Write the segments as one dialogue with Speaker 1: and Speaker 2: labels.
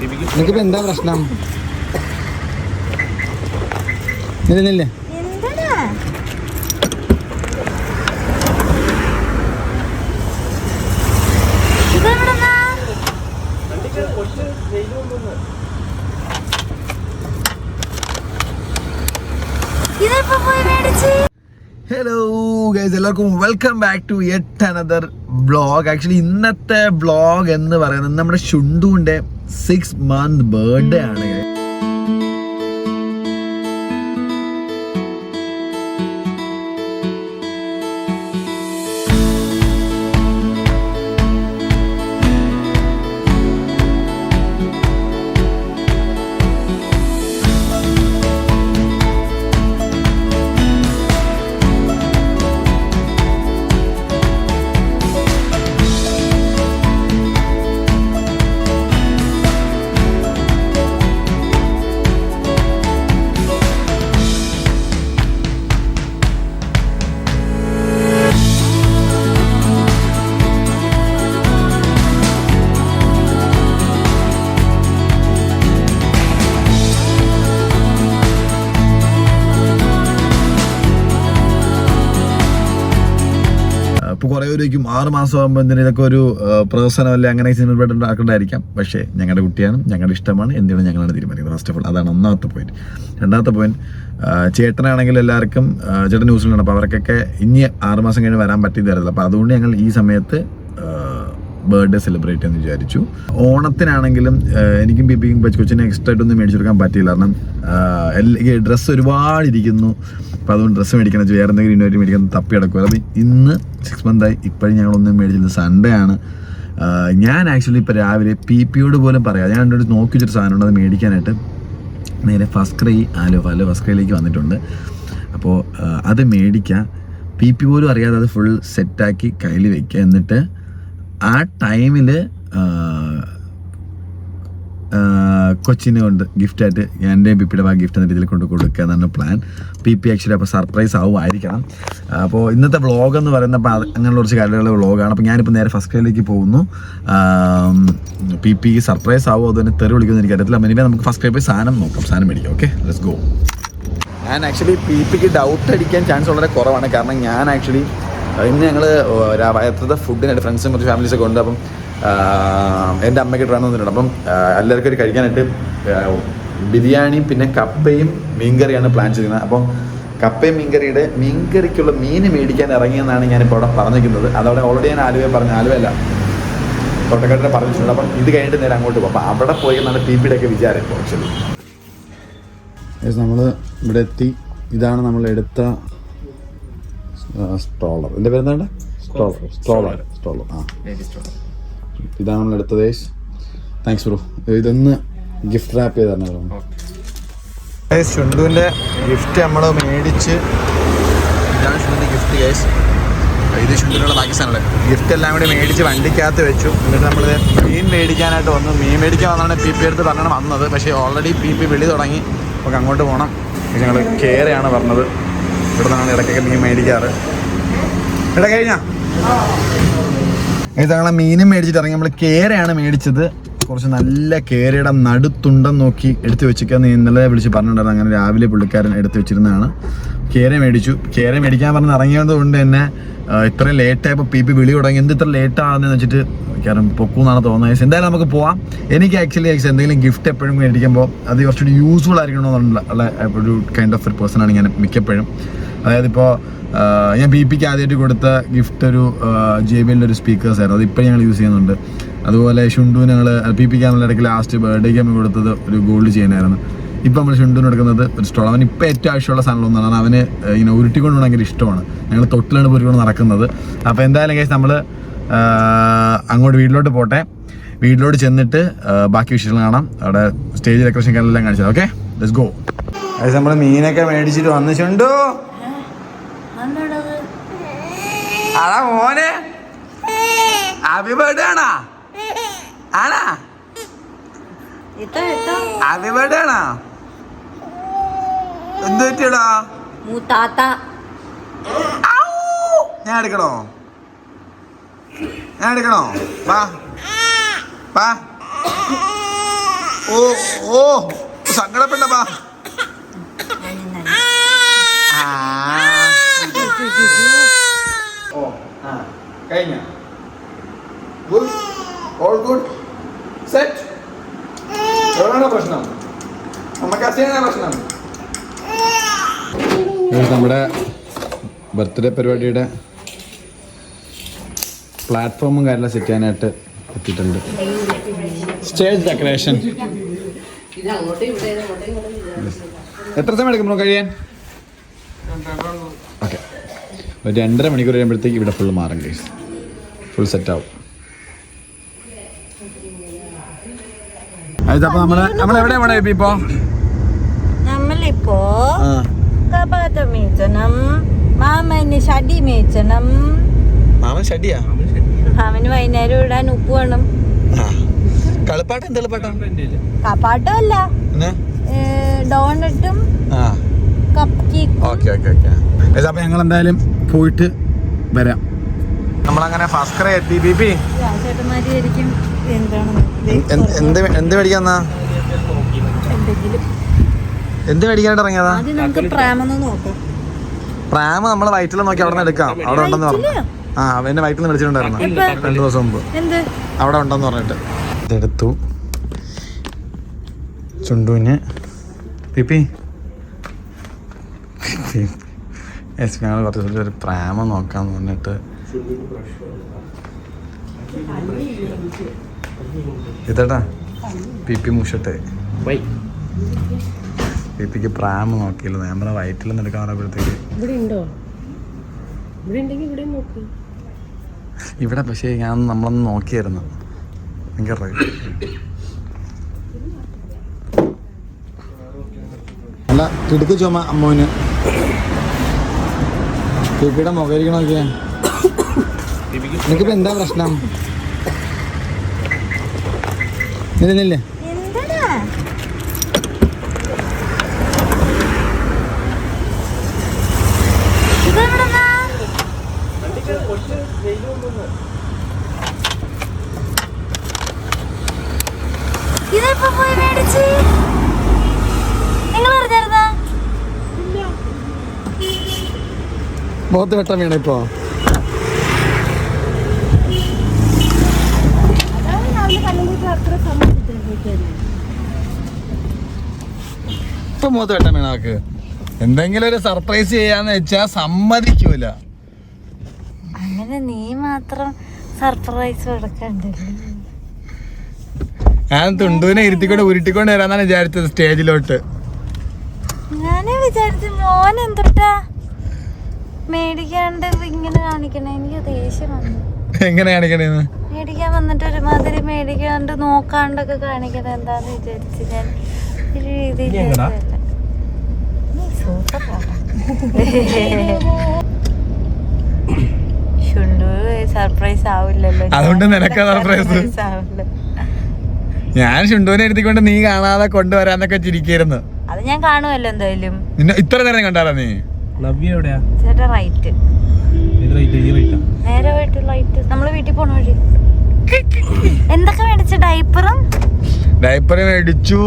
Speaker 1: നിനക്കിപ്പോ എന്താ പ്രശ്നം?
Speaker 2: മേടിച്ച്.
Speaker 1: ഹലോ ഗൈസ് എല്ലാവർക്കും welcome back to yet another blog actually ഇന്നത്തെ ബ്ലോഗ് എന്ന് പറയുന്നത് നമ്മുടെ ഷുണ്ടുവിന്റെ സിക്സ് മന്ത് ബർത്ത്ഡേ ആണ് പേരും ആറ് മാസം ആകുമ്പോൾ ഇതൊക്കെ ഒരു പ്രഹസനം അല്ലെ അങ്ങനെ സിനിമ ആക്കേണ്ടതായിരിക്കാം പക്ഷേ ഞങ്ങളുടെ കുട്ടിയാണ് ഞങ്ങളുടെ ഇഷ്ടമാണ് എന്തിനാണ് ഞങ്ങളാണ് തീരുമാനിക്കുന്നത്. ഫസ്റ്റ് ഓഫ് ഓൾ അതാണ് ഒന്നാമത്തെ പോയിന്റ് രണ്ടാമത്തെ പോയിന്റ് ചേട്ടനാണെങ്കിൽ എല്ലാവർക്കും ചേട്ടൻ ന്യൂസിലുണ്ട് അപ്പോൾ അവർക്കൊക്കെ ഇനി ആറ് മാസം കഴിഞ്ഞ് വരാൻ പറ്റിയതായിരുന്നു. അപ്പോൾ അതുകൊണ്ട് ഞങ്ങൾ ഈ സമയത്ത് ബർത്ത്ഡേ സെലിബ്രേറ്റ് എന്ന് വിചാരിച്ചു. ഓണത്തിനാണെങ്കിലും എനിക്കും ബിബിക്കും കൊച്ചിനെ എക്സ്ട്രാ ആയിട്ടൊന്നും മേടിച്ചു കൊടുക്കാൻ പറ്റിയില്ല. കാരണം ഡ്രസ്സ് ഒരുപാട് ഇരിക്കുന്നു അപ്പോൾ അതുകൊണ്ട് ഡ്രസ്സ് മേടിക്കണം വേറെ എന്തെങ്കിലും ഇന്നോട്ട് മേടിക്കാൻ തപ്പി കിടക്കുക അപ്പം ഇന്ന് സിക്സ് മന്തായി ഇപ്പോഴും ഞങ്ങളൊന്നും മേടിച്ചില്ല. സൺഡേ ആണ്. ഞാൻ ആക്ച്വലി ഇപ്പോൾ രാവിലെ പി പിയോട് പോലും പറയാം. ഞാൻ എന്റെ നോക്കി വെച്ചൊരു സാധനം ഉണ്ട് അത് മേടിക്കാനായിട്ട്. നേരെ ഫസ്റ്റ് ക്രൈ ആലോ ആലോ ഫസ്റ്റ് ക്രൈയിലേക്ക് വന്നിട്ടുണ്ട്. അപ്പോൾ അത് മേടിക്കുക പി പി പോലും അറിയാതെ അത് ഫുൾ സെറ്റാക്കി കയ്യിൽ വെക്കുക. എന്നിട്ട് ആ ടൈമിൽ കൊച്ചിനെ കൊണ്ട് ഗിഫ്റ്റായിട്ട് എന്റെ പിപ്പിയുടെ ഭാഗം ഗിഫ്റ്റ് എന്ന രീതിയിൽ കൊണ്ട് കൊടുക്കുക എന്നാണ് പ്ലാൻ പി പി ആക്ച്വലി അപ്പോൾ സർപ്രൈസ് ആവുമായിരിക്കണം. അപ്പോൾ ഇന്നത്തെ വ്ളോഗ് എന്ന് പറയുന്നത് അപ്പോൾ അങ്ങനെയുള്ള കുറച്ച് കാര്യങ്ങളുടെ വ്ളോഗാണ് അപ്പോൾ ഞാനിപ്പോൾ നേരെ ഫസ്റ്റ് ക്രൈയിലേക്ക് പോകുന്നു. പി പി സർപ്രൈസ് ആവുമോ അതുതന്നെ തെറി വിളിക്കുമെന്ന് എനിക്കറിയത്തില്ല. മിനിമം നമുക്ക് ഫസ്റ്റ് ക്രൈ പോയി സാധനം നോക്കാം. സാധനം മേടിക്കാം ഓക്കെ ലെറ്റ്സ് ഗോ ഞാൻ ആക്ച്വലി പി പിക്ക് ഡൗട്ട് അടിക്കാൻ ചാൻസ് വളരെ കുറവാണ്. കാരണം ഞാൻ ആക്ച്വലി ഇന്ന് ഞങ്ങൾ എത്രത്തെ ഫുഡിനായിട്ട് ഫ്രണ്ട്സും കുറച്ച് ഫാമിലീസൊക്കെ ഉണ്ട്. അപ്പം എന്റെ അമ്മയ്ക്ക് ട്രാൻ വന്നിട്ടുണ്ട്. അപ്പം എല്ലാവർക്കും ഒരു കഴിക്കാനായിട്ട് ബിരിയാണിയും ബിരിയാണി പിന്നെ കപ്പയും മീൻകറിയാണ് പ്ലാൻ ചെയ്യുന്നത് അപ്പം കപ്പയും മീൻകറിയുടെ മീൻകറിക്കുള്ള മീൻ മേടിക്കാൻ ഇറങ്ങിയെന്നാണ് ഞാനിപ്പോൾ അവിടെ പറഞ്ഞിരിക്കുന്നത്. അതവിടെ ഓൾറെഡി ഞാൻ ആലുവ പറഞ്ഞു ആലുവല്ല തൊട്ടക്കാട്ടിനെ പറഞ്ഞിട്ടുണ്ട്. അപ്പം ഇത് കഴിഞ്ഞിട്ട് നേരെ അങ്ങോട്ട് പോകും. അപ്പം അവിടെ പോയി നല്ല ടി പിയുടെ ഒക്കെ വിചാരം ഇപ്പോൾ ആക്ച്വലി നമ്മൾ ഇവിടെ എത്തി. ഇതാണ് നമ്മൾ എടുത്ത സ്ട്രോളർ എന്റെ പേരെന്താണ് സ്ട്രോളർ സ്ട്രോളർ സ്ട്രോളർ ആ. ഇതാണ് നമ്മൾ എടുത്തത് താങ്ക്സ് ബ്രോ ഇതൊന്ന് ഗിഫ്റ്റ് റാപ്പ് ചെയ്ത് തരണം ചുണ്ടുവിന്റെ ഗിഫ്റ്റ് നമ്മൾ മേടിച്ച് ഇതാണ് ചുണ്ടിന്റെ ഗിഫ്റ്റ് ഗൈസ് ഇത് ചുണ്ടിനുള്ള ബാക്കി സാധനങ്ങൾ ഗിഫ്റ്റ് എല്ലാം കൂടി മേടിച്ച് വണ്ടിക്കകത്ത് വെച്ചു. എന്നിട്ട് നമ്മൾ മീൻ മേടിക്കാനായിട്ട് വന്നു. മീൻ മേടിക്കാൻ വന്നാണ് പി പി എടുത്ത് പറഞ്ഞാണ് വന്നത്. പക്ഷേ ഓൾറെഡി പി പി വിളി തുടങ്ങി. നമുക്ക് അങ്ങോട്ട് പോകണം ഞങ്ങൾ കേരയാണ് പറഞ്ഞത്. ഇവിടെ നിന്നാണ് ഇടയ്ക്കൊക്കെ മീൻ മേടിക്കാറ്. ഇവിടെ കഴിഞ്ഞാ? ഇത് ഞങ്ങളെ മീനും മേടിച്ചിട്ട് ഇറങ്ങി. നമ്മൾ കേരയാണ് മേടിച്ചത്. കുറച്ച് നല്ല കേരയുടെ നടുത്തുണ്ടെന്ന് നോക്കി എടുത്തു വെച്ചിരിക്കാന്ന് ഇന്നലെ വിളിച്ച് പറഞ്ഞിട്ടുണ്ടായിരുന്നു. അങ്ങനെ രാവിലെ പുള്ളിക്കാരൻ എടുത്തു വെച്ചിരുന്നതാണ്. കേര മേടിച്ചു. കേര മേടിക്കാൻ പറഞ്ഞ് ഇറങ്ങിയത് കൊണ്ട് തന്നെ ഇത്രയും ലേറ്റായപ്പോൾ പി പി വിളി തുടങ്ങി. എന്ത് ഇത്ര ലേറ്റ് വെച്ചിട്ട് കാരണം പൊക്കൂന്നാണ് തോന്നുന്നത്. എന്തായാലും നമുക്ക് പോവാം. എനിക്ക് ആക്ച്വലി എന്തെങ്കിലും ഗിഫ്റ്റ് എപ്പോഴും മേടിക്കുമ്പോൾ അത് കുറച്ചുകൂടി യൂസ്ഫുൾ ആയിരിക്കണമെന്നുള്ള ഒരു കൈൻഡ് ഓഫ് ഒരു ആണ് ഞാൻ മിക്കപ്പോഴും. അതായത് ഇപ്പോൾ ഞാൻ ബി പിക്ക് ആദ്യമായിട്ട് കൊടുത്ത ഗിഫ്റ്റ് ഒരു ജെ ബി ഒരു സ്പീക്കേഴ്സ് ആയിരുന്നു. അതിപ്പോൾ ഞങ്ങൾ യൂസ് ചെയ്യുന്നുണ്ട്. അതുപോലെ ഷുണ്ടു ഞങ്ങൾ പി പിക്ക് ആണെന്നുള്ള ഇടയ്ക്ക് ലാസ്റ്റ് ബർത്ത്ഡേക്ക് നമ്മൾ കൊടുത്തത് ഒരു ഗോൾഡ് ചെയ്യാനായിരുന്നു ഇപ്പം നമ്മൾ ഷുണ്ടുവിന് എടുക്കുന്നത് ഒരു സ്റ്റോൾ അവൻ ഇപ്പം ഏറ്റവും ആവശ്യമുള്ള സാധനം ഒന്നാണ്. അവന് ഇങ്ങനെ ഉരുട്ടിക്കൊണ്ട് ഭയങ്കര ഇഷ്ടമാണ്. ഞങ്ങൾ തൊട്ടിലാണ് പൊരുക്കൊണ്ട് നടക്കുന്നത്. അപ്പോൾ എന്തായാലും കേസ് നമ്മൾ അങ്ങോട്ട് വീട്ടിലോട്ട് പോട്ടെ. വീട്ടിലോട്ട് ചെന്നിട്ട് ബാക്കി വിഷയങ്ങൾ കാണാം. അവിടെ സ്റ്റേജ് ഡെക്കറേഷൻ കാര്യമെല്ലാം കാണിച്ചത് ഓക്കെ ലെറ്റ്സ് ഗോ അതായത് നമ്മൾ മീനൊക്കെ മേടിച്ചിട്ട് വന്നിട്ടുണ്ടോ അതാ മോനെ. ഹാപ്പി ബർത്ത്ഡേ ആണാ? ആണാ ഹാപ്പി ബർത്ത്ഡേ ആണാ എന്ത് പറ്റിയടാ?
Speaker 2: മൂത്താത്ത.
Speaker 1: ഞാൻ എടുക്കണോ? ഞാൻ എടുക്കണോ? വാ. വാ. ഓ ഓ സങ്കടപ്പെട്ടപ്പാ ഓ ആ കഴിഞ്ഞ? ഗുഡ് ഓൾ ഗുഡ് സെറ്റ് എവിടെയാണോ പ്രശ്നം? നമുക്ക് അച്ഛനാണ് പ്രശ്നം. നമ്മുടെ ബർത്ത്ഡേ പരിപാടിയുടെ പ്ലാറ്റ്ഫോമും കാര്യമെല്ലാം സെറ്റ് ചെയ്യാനായിട്ട് എത്തിയിട്ടുണ്ട്. സ്റ്റേജ് ഡെക്കറേഷൻ എത്ര സമയം എടുക്കും കഴിയാൻ? ഓക്കെ ഒരു രണ്ടര മണിക്കൂർ കഴിയുമ്പോഴത്തേക്ക് ഇവിടെ ഫുള്ള് മാറും കേസ് ഫുൾ സെറ്റാവും അപ്പോൾ നമ്മൾ നമ്മൾ എവിടെ ഇപ്പോ?
Speaker 2: നമ്മളിപ്പോ കപാത മേച്ചണം മാമന് ഷടി മേച്ചണം
Speaker 1: മാമൻ ഷഡിയാ
Speaker 2: മാമന് വൈകുന്നേരം ഇടാൻ ഉപ്പ് വേണം.
Speaker 1: കളിപ്പാട്ടം എന്ത് കളിപ്പാട്ടം?
Speaker 2: കപ്പാട്ടം അല്ല
Speaker 1: എന്നാ
Speaker 2: ഡോണറ്റും
Speaker 1: ആ.
Speaker 2: Cupcake
Speaker 1: okay okay okay. അപ്പോൾ ഞങ്ങൾ എന്തായാലും പോയിട്ട് വരാം. നമ്മളങ്ങനെ ഫസ്റ്റ് ക്രൈ എത്തി ബി പി എന്ത് എന്ത് മേടിക്കാന്നാ?
Speaker 2: എന്തെങ്കിലും.
Speaker 1: എന്ത് മേടിക്കാനായിട്ട് ഇറങ്ങിയതാ?
Speaker 2: ആദ്യം നമുക്ക് പ്രേമെന്ന് നോക്കാം.
Speaker 1: പ്രാമ നമ്മൾ വയറ്റിൽ നോക്കി അവിടെ നിന്ന് എടുക്കാം. അവിടെ ഉണ്ടെന്ന് പറഞ്ഞു. ആ എന്നെ വയറ്റിൽ നിന്ന് വിളിച്ചിട്ടുണ്ടായിരുന്നു രണ്ടു ദിവസം മുമ്പ്.
Speaker 2: എന്ത്?
Speaker 1: അവിടെ ഉണ്ടെന്ന് പറഞ്ഞിട്ട്. ഇതെടുത്തു. ചുണ്ടുവിന്. പിപ്പി യെസ് ഞങ്ങൾ കുറച്ച് ഒരു പ്രാമ നോക്കാന്ന് പറഞ്ഞിട്ട്. ഇതേട്ടാ പി മുഷട്ടെ പി പിക്ക് പ്രാമ നോക്കിയില്ല നമ്മളെ വയറ്റിൽ നിന്ന് എടുക്കാൻ പറയുമ്പോഴത്തേക്ക്
Speaker 3: ഇവിടെ ഉണ്ടോ ഇവിടെ ഉണ്ടെങ്കിൽ ഇവിടെ നോക്ക്.
Speaker 1: ഇവിടെ പക്ഷേ ഞാൻ നമ്മളൊന്ന് നോക്കിയായിരുന്നു. ഭയങ്കര അല്ല തിടുക്ക് ചുമ അമ്മോന്. പിപ്പിയുടെ മുഖരിക്കണ നോക്കിയേ നിനക്കിപ്പോ എന്താ പ്രശ്നം? നില്ലേ
Speaker 2: എന്തിനാ ഇതെവിടുന്നാ? ഇതെപ്പോ പോയി മേടിച്ച് നിങ്ങൾ അറിഞ്ഞായിരുന്നാ
Speaker 1: മുഖത്ത് വെട്ടം വീണ ഇപ്പോ. ഇപ്പൊ മുഖത്ത് വെട്ടം വീണ ആക്ക് എന്തെങ്കിലും ഒരു സർപ്രൈസ് ചെയ്യാന്ന് വെച്ചാ സമ്മതിക്കൂല.
Speaker 2: അങ്ങനെ നീ മാത്രം സർപ്രൈസ് കൊടുക്കണ്ടല്ലേ
Speaker 1: ഞാൻ തുണ്ടുവിനെ ഇരുത്തിക്കൊണ്ട് ഉരുട്ടിക്കൊണ്ട് വരാന്നാണ് വിചാരിച്ചത് സ്റ്റേജിലോട്ട്.
Speaker 2: ഞാനേ വിചാരിച്ചു മോൻ എന്തൊട്ടാ മേടിക്കാണ്ട് ഇങ്ങനെ കാണിക്കണേ. എനിക്ക് ദേഷ്യം വന്നു.
Speaker 1: എങ്ങനെ കാണിക്കണേന്ന്?
Speaker 2: മേടിക്കാൻ വന്നിട്ട് ഒരുമാതിരി മേടിക്കാണ്ട് നോക്കാണ്ടൊക്കെ കാണിക്കണേ. എന്താന്ന് വിചാരിച്ചു ഞാൻ ഒരു രീതിയിൽ സർപ്രൈസ് ആവില്ലല്ലോ.
Speaker 1: അതുകൊണ്ട് നിനക്കാ
Speaker 2: ആവില്ല.
Speaker 1: ഞാൻ ഷുണ്ടുവിനെ എഴുതിക്കൊണ്ട് നീ കാണാതെ കൊണ്ടുവരാന്നൊക്കെ ചിരിക്കായിരുന്നു.
Speaker 2: അത് ഞാൻ കാണുമല്ലോ എന്തായാലും.
Speaker 1: നിന്നെ ഇത്ര നേരം കണ്ടാലോ നീ?
Speaker 3: എവിടെയാ?
Speaker 2: ചേട്ടാ റൈറ്റ്
Speaker 3: ഇത് റൈറ്റ് ഈ റേറ്റാ
Speaker 2: നേരെ പോയിട്ട് ലൈറ്റ് നമ്മൾ വീട്ടിൽ പോണ വഴി. എന്തൊക്കെ മേടിച്ച ഡൈപ്പറും
Speaker 1: ഡയപ്പർ മേടിച്ചു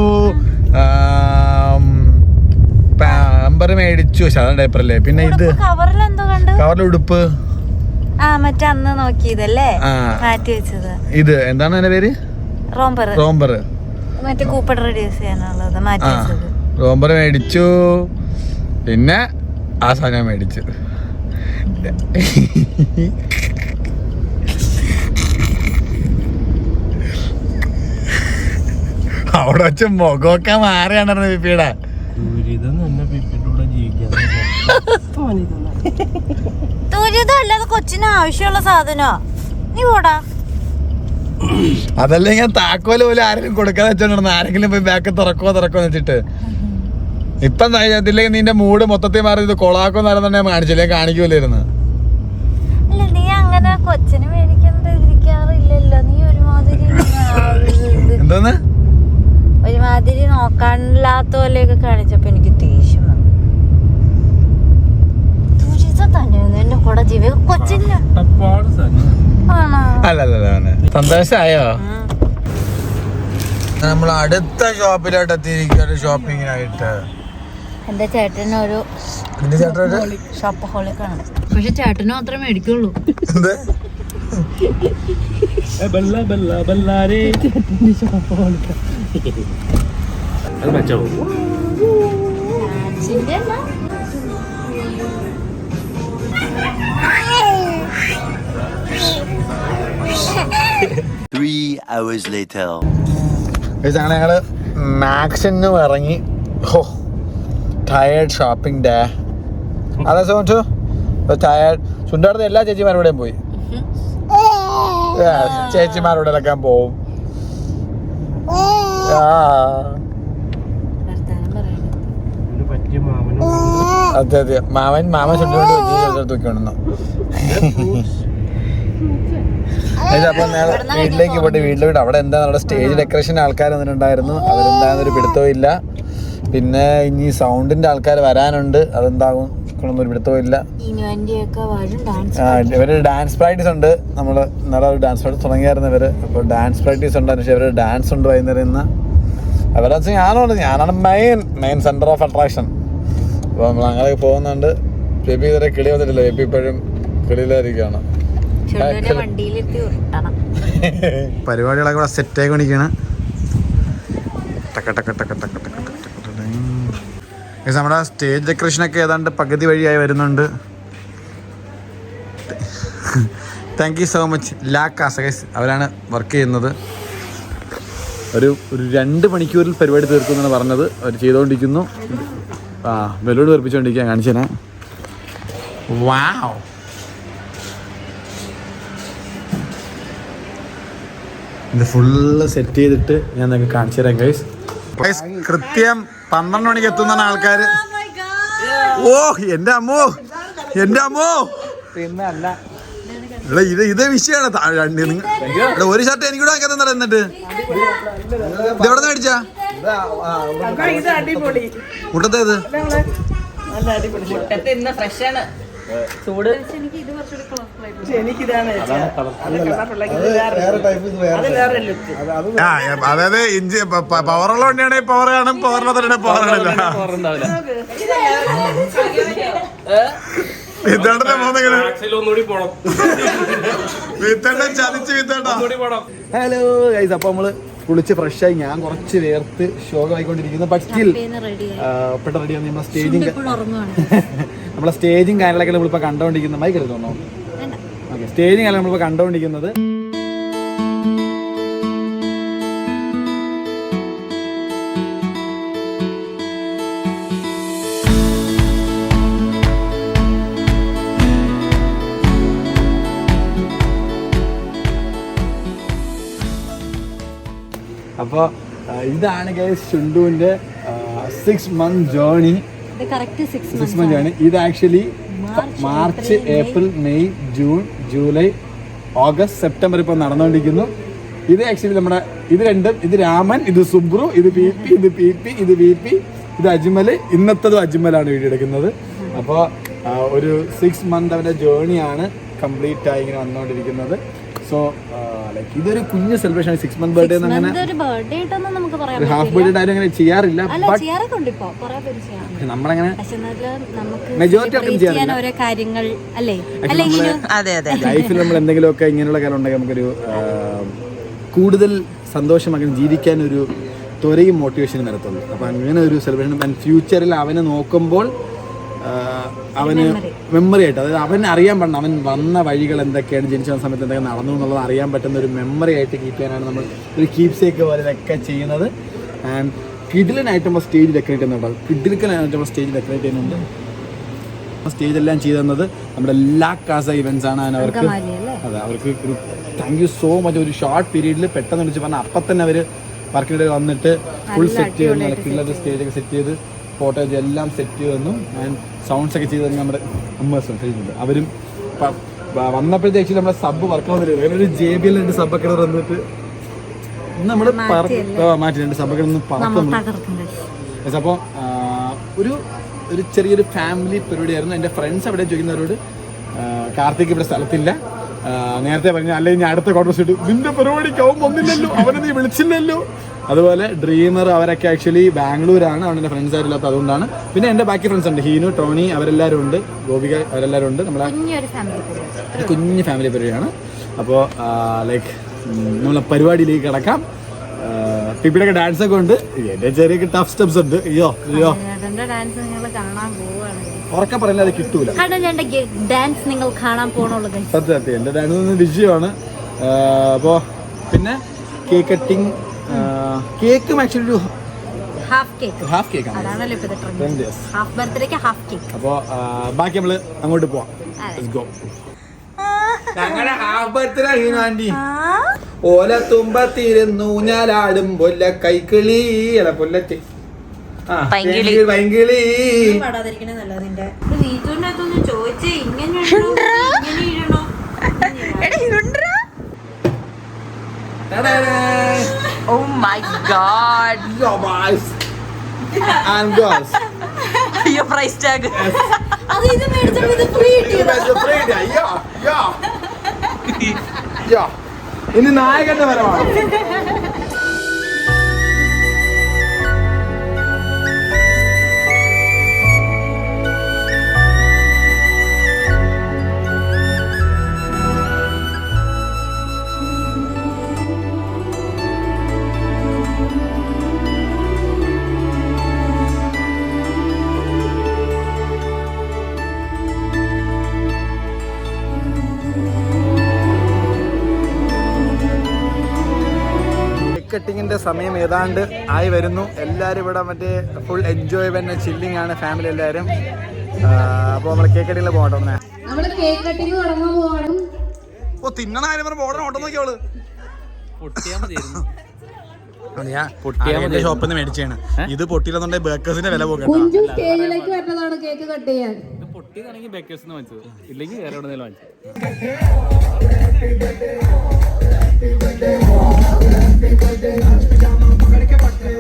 Speaker 1: പാമ്പർ മേടിച്ചു. പക്ഷെ അതാണ് ഡയപ്പർ പിന്നെ ഇത്
Speaker 2: കവറിൽ എന്തോ കണ്ടു?
Speaker 1: കവറിൽ ഉടുപ്പ്.
Speaker 2: ആ മറ്റേ അന്ന് നോക്കിയതല്ലേ?
Speaker 1: ആ.
Speaker 2: മാറ്റി വെച്ചത്.
Speaker 1: ഇത് എന്താണ് അതിന്റെ പേര്?
Speaker 2: റോംബർ.
Speaker 1: റോംബർ.
Speaker 2: മറ്റേ കൂപ്പൺ റെഡ്യൂസ് ചെയ്യാനുള്ളത് മാറ്റി
Speaker 1: ആ.
Speaker 2: വെച്ചത്.
Speaker 1: റോംബർ മേടിച്ചു. പിന്നെ ആ സാധനം മേടിച്ചു. അവിടെ വെച്ച് മുഖമൊക്കെ മാറിയാണ് പിപ്പിയുടെ
Speaker 2: കൊച്ചിന് ആവശ്യമുള്ള സാധനോ നീ പോടാ.
Speaker 1: അതല്ലേ ഞാൻ താക്കോൽ പോലും ആരെങ്കിലും കൊടുക്കാതെ വെച്ചോണ്ടിരുന്നു. ആരെങ്കിലും പോയി ബാക്ക് തുറക്കോ തുറക്കോന്ന് വെച്ചിട്ട്. ഇപ്പം ഇതില്ലെങ്കിൽ നിന്റെ മൂഡ് മൊത്തത്തിൽ മാറി. ഇത് കൊളാക്കോ നടന്നെ കാണിച്ചില്ലേ കാണിക്കൂലായിരുന്നു.
Speaker 2: നീ അങ്ങനെ കൊച്ചിന് നീ ഒരുമാതിരി
Speaker 1: എന്തോന്ന്
Speaker 2: ഒരുമാതിരി നോക്കാനില്ലാത്ത പോലെയൊക്കെ കാണിച്ചപ്പോ എനിക്ക് ദേഷ്യം വന്നു. എന്റെ കൂടെ ജീവി കൊച്ചിന്.
Speaker 1: സന്തോഷായോ? നമ്മൾ അടുത്ത ഷോപ്പിലോട്ട് എത്തിയിരിക്കുകയാണ് ഷോപ്പിങ്ങിനായിട്ട്.
Speaker 2: എന്റെ ചേട്ടനൊരു ഷോപ്പഹോളിക്കാണ് പക്ഷെ ചേട്ടന് മാത്രമേ മേടിക്കുള്ളൂ.
Speaker 1: ഞങ്ങൾ മാക്സിനും ഇറങ്ങി ഹോ ടയേർഡ് ഷോപ്പിംഗ് ഡേ അതെ സോണ്ടു ടയേർഡ് സുണ്ടാടുന്ന എല്ലാ ചേച്ചിമാരോടെയും പോയി. ചേച്ചിമാരോടെ ഇറക്കാൻ പോവും. അതെ അതെ. മാമൻ മാമൻ ചുണ്ടോണ്ട് അപ്പൊ വീട്ടിലേക്ക് പോയിട്ട് വീട്ടിൽ വിട്ട് അവിടെ എന്താ നമ്മുടെ സ്റ്റേജ് ഡെക്കറേഷൻ ആൾക്കാർ വന്നിട്ടുണ്ടായിരുന്നു. അവരെന്താന്നൊരു പിടുത്തവും ഇല്ല. പിന്നെ ഇനി സൗണ്ടിന്റെ ആൾക്കാർ വരാനുണ്ട്. അതെന്താകും? ഒരു
Speaker 2: പിടുത്തമില്ല
Speaker 1: ആ ഇവർ ഡാൻസ് പ്രാക്ടീസ് ഉണ്ട്. നമ്മൾ ഇന്നലെ ഒരു ഡാൻസ് പ്രാക്ടീസ് തുടങ്ങിയായിരുന്നു ഇവർ. അപ്പൊ ഡാൻസ് പ്രാക്ടീസ് ഉണ്ട്. ഇവർ ഡാൻസ് ഉണ്ട് വൈകുന്നേരം ഇന്ന്. അവരെ വെച്ചാൽ ഞാനുണ്ട് ഞാനാണ് main main centre of attraction അപ്പൊ നമ്മൾ അങ്ങനെ പോകുന്നുണ്ട്. ബേബി ഇതുവരെ കിളി വന്നിട്ടില്ല. ബേബി ഇപ്പോഴും
Speaker 2: കിളിയിലായിരിക്കാണ്
Speaker 1: പരിപാടികളൊക്കെ ഇവിടെ സെറ്റായി ടക്ക ടക്ക ടക്ക ടക്ക ടക്ക. നമ്മുടെ സ്റ്റേജ് ഡെക്കറേഷനൊക്കെ ഏതാണ്ട് പകുതി വഴിയായി വരുന്നുണ്ട്. താങ്ക് യു സോ മച്ച് ലാക്ക് ഗൈസ് അവരാണ് വർക്ക് ചെയ്യുന്നത്. ഒരു ഒരു രണ്ട് മണിക്കൂറിൽ പരിപാടി തീർക്കുമെന്നാണ് പറഞ്ഞത്. അവർ ചെയ്തുകൊണ്ടിരിക്കുന്നു ആ ബലൂൺ തീർപ്പിച്ചുകൊണ്ടിരിക്കുക കാണിച്ചു തരാം വാവ് ഇത് ഫുള്ള് സെറ്റ് ചെയ്തിട്ട് ഞാൻ നിങ്ങൾക്ക് കാണിച്ചു തരാം ഗൈസ് കൃത്യം പന്ത്രണ്ട് മണിക്ക് എത്തുന്ന ആൾക്കാർ ഓ എന്റെ അമ്മോ എന്റെ അമ്മോ. എടാ ഇത് ഇത് വിഷയമാണ്. നിങ്ങൾ ഒരു ഷർട്ട് എനിക്ക് കൂടെ വാങ്ങിക്കാൻ തന്നെ എന്നിട്ട്? ഇത് എവിടെ നിന്ന് മേടിച്ചാ മുട്ടത്തേത്?
Speaker 3: നല്ല അടിപൊളി. മുട്ടത്തെ ഇന്ന് ഫ്രഷ് ആണ് ചൂട്.
Speaker 1: അതായത് ഇഞ്ചി പവറുള്ള വണ്ടിയാണെങ്കിൽ പവർ കാണും പവറില്ലാത്ത പവർ കാണില്ല വിത്തണ്ടത്തെ ചതിച്ച് വിത്തണ്ട. ഹലോ ഗൈസ് അപ്പൊ നമ്മൾ കുളിച്ച് ഫ്രഷായി ഞാൻ കുറച്ച് വേർത്ത് ശോകമായിക്കൊണ്ടിരിക്കുന്നു ബട്ട് സ്റ്റിൽ പെട്ടെന്ന് റെഡിയാണ് നമ്മുടെ സ്റ്റേജിങ് നമ്മളെ സ്റ്റേജും കാര്യങ്ങളൊക്കെ നമ്മളിപ്പോൾ കണ്ടോണ്ടിരിക്കുന്ന മൈക്ക് എടുത്തോണോ ഓക്കെ സ്റ്റേജും കാര്യങ്ങൾ നമ്മളിപ്പോൾ കണ്ടുകൊണ്ടിരിക്കുന്നത് അപ്പോൾ ഇതാണ് guys ഷുണ്ടുവിന്റെ six month journey
Speaker 2: six
Speaker 1: month ആണ്. ഇത് actually March April May June July August September ഇപ്പോൾ നടന്നുകൊണ്ടിരിക്കുന്നു. ഇത് ആക്ച്വലി നമ്മുടെ ഇത് രണ്ടും ഇത് രാമൻ ഇത് സുബ്രു ഇത് പി പി ഇത് പി പി ഇത് വി പി ഇത് അജ്മൽ. ഇന്നത്തതും അജ്മലാണ് വീഡിയോ എടുക്കുന്നത്. അപ്പോൾ ഒരു സിക്സ് മന്ത് അവന്റെ ജേണിയാണ് കംപ്ലീറ്റ് ആയി ഇങ്ങനെ വന്നുകൊണ്ടിരിക്കുന്നത്. സോ ലൈക്ക് ഇതൊരു കുഞ്ഞു സെലിബ്രേഷൻ സിക്സ് മന്ത് ബർത്ത്ഡേ അങ്ങനെ ഹാഫ് ബർത്ത്ഡേ ആരും അങ്ങനെ ചെയ്യാറില്ല നമ്മളങ്ങനെ
Speaker 2: മെജോറിറ്റി ആൾക്കും
Speaker 1: ചെയ്യാറില്ല. ലൈഫിൽ നമ്മൾ എന്തെങ്കിലുമൊക്കെ ഇങ്ങനെയുള്ള കാര്യം ഉണ്ടെങ്കിൽ നമുക്കൊരു കൂടുതൽ സന്തോഷമാക്കി ജീവിക്കാൻ ഒരു ത്വരയും മോട്ടിവേഷനും വരത്തുള്ളൂ. അപ്പം അങ്ങനെ ഒരു സെലിബ്രേഷൻ ഫ്യൂച്ചറിൽ അവനെ നോക്കുമ്പോൾ അവന് മെമ്മറി ആയിട്ട് അതായത് അവൻ അറിയാൻ പറ്റണം അവൻ വന്ന വഴികൾ എന്തൊക്കെയാണ് ജനിച്ച സമയത്ത് എന്തൊക്കെ നടന്നു എന്നുള്ളത് അറിയാൻ പറ്റുന്ന ഒരു മെമ്മറി ആയിട്ട് കീപ്പ് ചെയ്യാനാണ് നമ്മൾ ഒരു കീപ് സേക്ക് പോലെ ഇതൊക്കെ ചെയ്യുന്നത് ആൻഡ് കിഡിലിനായിട്ട് നമ്മൾ സ്റ്റേജ് ഡെക്കറേറ്റ് ചെയ്യുന്നുണ്ട് കിഡിലിക്കനായിട്ട് നമ്മൾ സ്റ്റേജ് ഡെക്കറേറ്റ് ചെയ്യുന്നുണ്ട്. സ്റ്റേജ് എല്ലാം ചെയ്തു തന്നത് നമ്മുടെ എല്ലാ കാസ ഇവൻസ് ആണ്. അവർക്ക് അതെ അവർക്ക് ഒരു താങ്ക് യു സോ മച്ച് ഒരു ഷോർട്ട് പീരീഡിൽ പെട്ടെന്ന് വിളിച്ച് പറഞ്ഞാൽ അപ്പം തന്നെ അവർ വർക്കിനിടയിൽ വന്നിട്ട് ഫുൾ സെറ്റ് ചെയ്ത് നടക്കുള്ള സ്റ്റേജൊക്കെ സെറ്റ് ചെയ്ത് ഫോട്ടോസ് എല്ലാം സെറ്റ് ചെയ്ത് തന്നു ആൻഡ് സൗണ്ട്സ് ഒക്കെ ചെയ്ത് തന്നെ നമ്മുടെ അമ്മേഴ്സ് ഉണ്ട് അവരും വന്നപ്പോഴത്തേക്ക് നമ്മുടെ സബ് വർക്ക് അങ്ങനെ ഒരു ജെ ബി എൽ രണ്ട് സബൊക്കെ വന്നിട്ട് നമ്മൾ മാറ്റി രണ്ട് സബൊക്കെ ഒന്ന് പറക്കും
Speaker 2: നമ്മൾ തകർക്കും
Speaker 1: അപ്പോൾ ഒരു ഒരു ചെറിയൊരു ഫാമിലി പരിപാടിയായിരുന്നു. എന്റെ ഫ്രണ്ട്സ് അവിടെ ചോദിക്കുന്നവരോട് കാർത്തിക് ഇവിടെ സ്ഥലത്തില്ല. നേരത്തെ പറഞ്ഞു അല്ലെങ്കിൽ ഞാൻ അടുത്ത കോൺഗ്രസ് ഇട്ടു നിന്റെ പരിപാടിക്ക് അവൻ വന്നില്ലല്ലോ. അവനെ നീ വിളിച്ചില്ലല്ലോ. അതുപോലെ ഡ്രീമർ അവരൊക്കെ ആക്ച്വലി ബാംഗ്ലൂരാണ് അവിടെ എന്റെ ഫ്രണ്ട്സ് ആരില്ലാത്ത അതുകൊണ്ടാണ്. പിന്നെ എന്റെ ബാക്കി ഫ്രണ്ട്സ് ഉണ്ട് ഹീനു ടോണി അവരെല്ലാവരും ഉണ്ട് ഗോപിക അവരെല്ലാവരും ഉണ്ട്. നമ്മളെ കുഞ്ഞ് ഫാമിലി പരിപാടിയാണ്. അപ്പോൾ ലൈക്ക് നമ്മളെ പരിപാടിയിലേക്ക് കിടക്കാം. പിപ്പിയുടെ ഡാൻസ് ഒക്കെ ഉണ്ട്. എന്റെ ചെറിയ ടഫ് സ്റ്റെപ്സ് ഉണ്ട്. അയ്യോ അയ്യോ. ഉറക്കെ അത് കിട്ടൂല.
Speaker 4: ഡാൻസ് നിങ്ങൾ കാണാൻ പോണുള്ളൂ.
Speaker 1: സത്യം സത്യം. എന്റെ ഡാൻസ് വിജയമാണ് അപ്പോൾ പിന്നെ കേക്ക് കട്ടിങ് കേക്കും ആക്ച്വലി ഒരു
Speaker 4: ഹാഫ് കേക്ക്
Speaker 1: ഹാഫ് കേക്ക്
Speaker 4: അതാണല്ലോ ഇപ്പൊ ട്രെൻഡ് ഹാഫ് ബർത്ത്ഡേക്ക് ഹാഫ് കേക്ക്
Speaker 1: അപ്പോൾ ബാക്കി നമ്മൾ അങ്ങോട്ട് പോവാം.
Speaker 4: Let's
Speaker 1: go go. Half birthday aunty ഓല തുമ്പത്തിരുന്നു ഞാലാടും പൊല്ല കൈക്കിളി അല്ല പൊല്ലറ്റ്. ആ,
Speaker 3: പൈങ്കിളി.
Speaker 4: ചോദിച്ചേ ഇങ്ങനെ ഇടണോ? ഇങ്ങനെ ഇടണോ?
Speaker 3: ഓ my god
Speaker 1: Yo, boys. And girls.
Speaker 3: അയ്യോ പ്രൈസ് ടാഗ്
Speaker 4: അത് ഇത് മേടിച്ചപ്പോ ഇത് free
Speaker 1: Friday. Yo, yo. Yo. ഇനി നായകന്റെ വരവാണ് കട്ടിങ്ങിന്റെ സമയം ഏതാണ്ട് ആയി വരുന്നു. എല്ലാവരും ഇവിടെ മറ്റേ ഫുൾ എൻജോയ്മെന്റ് ചില്ലിങ് ആണ് ഫാമിലി എല്ലാവരും അപ്പോൾ നമ്മൾ കേക്ക് കട്ടിങ്ങിൽ പോകട്ടെ ഓ തിന്നണ കാര്യം പറഞ്ഞ ഓടണം ഓട്ടം നോക്കിയോൾ ഞാൻ ഷോപ്പിൽ നിന്ന് മേടിച്ചാണ് ഇത് പൊട്ടിയില്ലെന്നുണ്ടെങ്കിൽ ബേക്കേഴ്സിന്റെ വില
Speaker 2: പോകട്ടെ കേക്ക് കട്ട് ചെയ്യാൻ.
Speaker 5: പൊട്ടിയതാണെങ്കിൽ ബേക്കേഴ്സ് വാങ്ങിച്ചത്. ഇല്ലെങ്കിൽ വേറെ എവിടെ വാങ്ങിച്ചത്.
Speaker 2: पट्टे पट्टे जामा पकड़ के पट्टे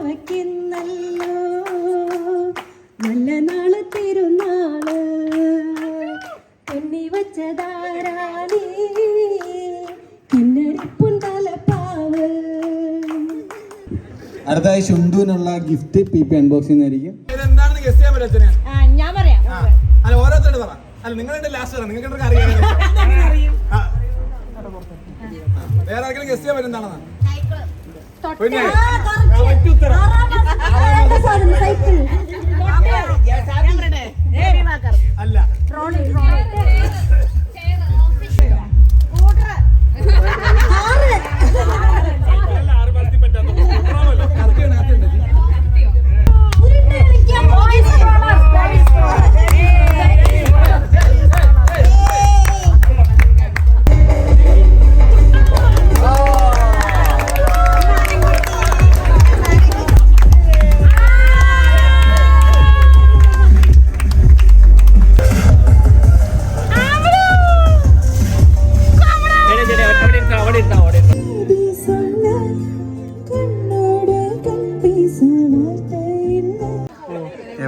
Speaker 2: കുഞ്ഞുവാവയ്ക്കിന്നല്ലോ നല്ല നാൾ തിരുനാൾ എണ്ണി വച്ചതാരാണി? കിന്നരിപ്പുൻ തലപ്പാവ്
Speaker 1: അടുത്തായി ശുണ്ടുവിനുള്ള ഗിഫ്റ്റ് പി പി അൺബോക്സിംഗ് ആയിരിക്കും എന്താണെന്ന് ഗസ്റ്റ് ചെയ്യാൻ പറ്റും അല്ല നിങ്ങളുടെ ലാസ്റ്റ് പറ നിങ്ങൾക്ക് അറിയാം. വേറെ ആർക്കെങ്കിലും ഗസ്റ്റ് ചെയ്യാൻ പറ്റും എന്താണെന്ന് പിന്നെ
Speaker 2: സൈക്കിൾ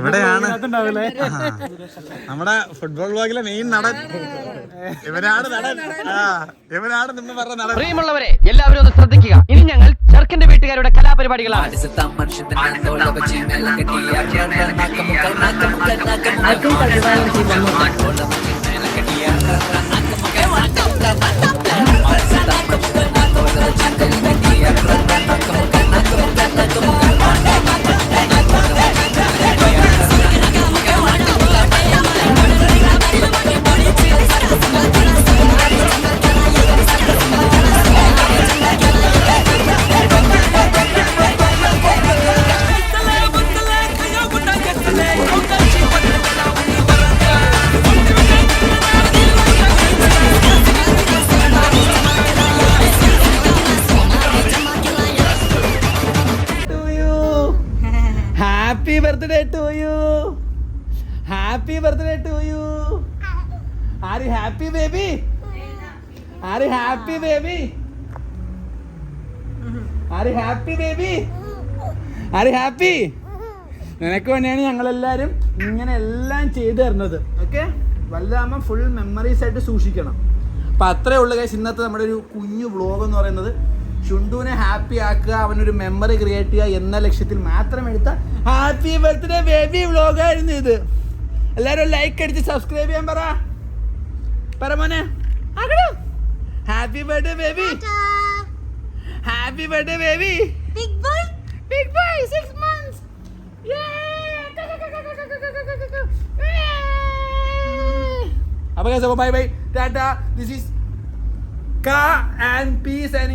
Speaker 1: എവിടെയാണ്? നമ്മുടെ ഫുട്ബോൾ ബ്ലോഗിലെ മെയിൻ നടൻ. ഇവരാണ് നടൻ. ആ ഇവരാണ് നിന്ന് പറഞ്ഞ നടൻ.
Speaker 6: പ്രിയമുള്ളവരെ എല്ലാവരും ഒന്ന് ശ്രദ്ധിക്കുക. ഇനി ഞങ്ങൾ ചെറുക്കന്റെ വീട്ടുകാരുടെ കലാപരിപാടികളാണ് ും.
Speaker 1: യു ഹാപ്പി നിനക്ക് വേണ്ടിയാണ് ഞങ്ങളെല്ലാവരും ഇങ്ങനെ എല്ലാം ചെയ്തു തരുന്നത്. ഓക്കെ വലുതാകുമ്പോൾ ഫുൾ മെമ്മറീസ് ആയിട്ട് സൂക്ഷിക്കണം. അപ്പം അത്രേ ഉള്ളു കേസ് ഇന്നത്തെ നമ്മുടെ ഒരു കുഞ്ഞു വ്ളോഗ് എന്ന് പറയുന്നത്. ഷുണ്ടുവിനെ ഹാപ്പി ആക്കുക അവനൊരു മെമ്മറി ക്രിയേറ്റ് ചെയ്യുക എന്ന ലക്ഷ്യത്തിൽ മാത്രം എടുത്ത ഹാപ്പി ബർത്ത്ഡേ ബേബി വ്ളോഗായിരുന്നു ഇത്. എല്ലാവരും ലൈക്ക് അടിച്ച് സബ്സ്ക്രൈബ് ചെയ്യാൻ പറ. പറമോനെ happy birthday baby happy birthday baby
Speaker 2: big boy
Speaker 1: Big boy, six months. Yeah. Go, go, go, go, go, go, go, go, go. Yeah. Apa guys? Bye bye. Dada. This is car and peace signing.